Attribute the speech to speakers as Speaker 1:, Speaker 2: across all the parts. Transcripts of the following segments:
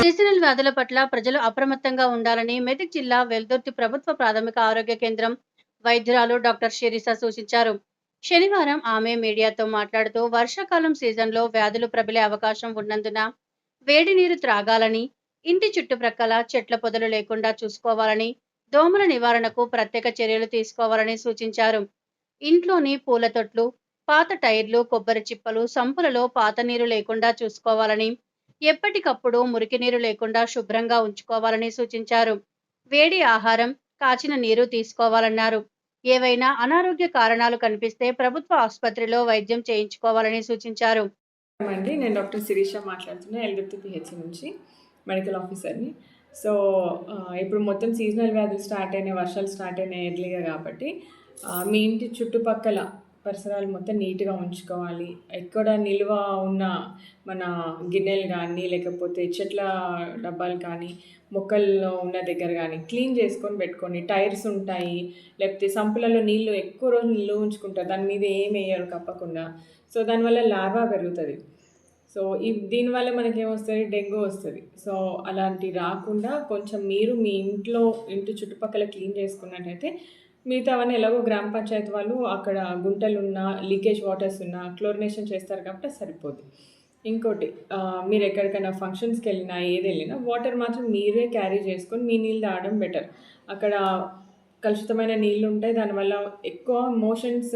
Speaker 1: Seasonal వ్యాధుల పట్ల ప్రజలు అప్రమత్తంగా ఉండాలని మెదక్ జిల్లా వెల్దుర్తి ప్రభుత్వ ప్రాథమిక ఆరోగ్య కేంద్రం వైద్యురాలు డాక్టర్ షిరిసా సూచించారు. శనివారం ఆమె మీడియాతో మాట్లాడుతూ వర్షాకాలం సీజన్లో వ్యాధులు ప్రబలే అవకాశం ఉన్నందున వేడి నీరు త్రాగాలని ఇంటి చుట్టుప్రక్కల చెట్ల పొదలు లేకుండా చూసుకోవాలని దోమల నివారణకు ప్రత్యేక చర్యలు తీసుకోవాలని సూచించారు. ఇంట్లోని పూల తొట్లు పాత టైర్లు కొబ్బరి చిప్పలు సంపులలో పాత నీరు లేకుండా చూసుకోవాలని ఎప్పటికప్పుడు మురికి నీరు లేకుండా శుభ్రంగా ఉంచుకోవాలని సూచించారు. వేడి ఆహారం కాచిన నీరు తీసుకోవాలన్నారు. ఏవైనా అనారోగ్య కారణాలు కనిపిస్తే ప్రభుత్వ ఆసుపత్రిలో వైద్యం చేయించుకోవాలని సూచించారు.
Speaker 2: అండి నేను డాక్టర్ శిరీష మాట్లాడుతున్నాను ఎల్దుర్తి పిహెచ్ నుంచి మెడికల్ ఆఫీసర్ని. సో ఇప్పుడు మొత్తం సీజనల్ వ్యాధులు స్టార్ట్ అయినాయి వర్షాలు స్టార్ట్ అయినాయి ఎర్లీగా కాబట్టి మీ ఇంటి చుట్టుపక్కల పరిసరాలు మొత్తం నీట్గా ఉంచుకోవాలి. ఎక్కడ నిల్వ ఉన్న మన గిన్నెలు కానీ లేకపోతే చెట్ల డబ్బాలు కానీ మొక్కల్లో ఉన్న దగ్గర కానీ క్లీన్ చేసుకొని పెట్టుకోండి టైర్స్ ఉంటాయి. లేకపోతే సంపులలో నీళ్ళు ఎక్కువ రోజులు నిల్వ ఉంచుకుంటారు దాని మీద ఏం వేయరు కప్పకుండా. సో దానివల్ల లార్వా పెరుగుతుంది. సో ఈ దీనివల్ల మనకి ఏమొస్తుంది డెంగ్యూ వస్తుంది. సో అలాంటి రాకుండా కొంచెం మీరు మీ ఇంట్లో ఇంటి చుట్టుపక్కల క్లీన్ చేసుకున్నట్టయితే మిగతా అవన్నీ ఎలాగో గ్రామ పంచాయతీ వాళ్ళు అక్కడ గుంటలున్నా లీకేజ్ వాటర్స్ ఉన్నా క్లోరినేషన్ చేస్తారు కాబట్టి సరిపోద్ది. ఇంకోటి మీరు ఎక్కడికైనా ఫంక్షన్స్కి వెళ్ళినా ఏది వెళ్ళినా వాటర్ మాత్రం మీరే క్యారీ చేసుకొని మీ నీళ్ళు తాగడం బెటర్. అక్కడ కలుషితమైన నీళ్ళు ఉంటాయి దానివల్ల ఎక్కువ మోషన్స్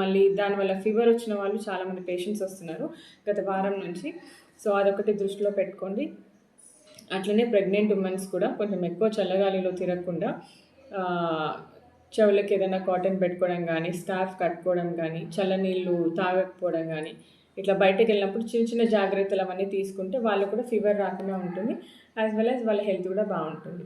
Speaker 2: మళ్ళీ దానివల్ల ఫీవర్ వచ్చిన వాళ్ళు చాలామంది పేషెంట్స్ వస్తున్నారు గత వారం నుంచి. సో అదొకటి దృష్టిలో పెట్టుకోండి. అట్లనే ప్రెగ్నెంట్ ఉమెన్స్ కూడా కొంచెం ఎక్కువ చల్లగాలిలో తిరగకుండా చెవులకి ఏదైనా కాటన్ పెట్టుకోవడం కానీ స్కార్ఫ్ కట్టుకోవడం కానీ చల్లనీళ్ళు తాగకపోవడం కానీ ఇట్లా బయటకు వెళ్ళినప్పుడు చిన్న చిన్న జాగ్రత్తలు అవన్నీ తీసుకుంటే వాళ్ళు కూడా ఫీవర్ రాకుండా ఉంటుంది. యాజ్ వెల్ యాజ్ వాళ్ళ హెల్త్ కూడా బాగుంటుంది.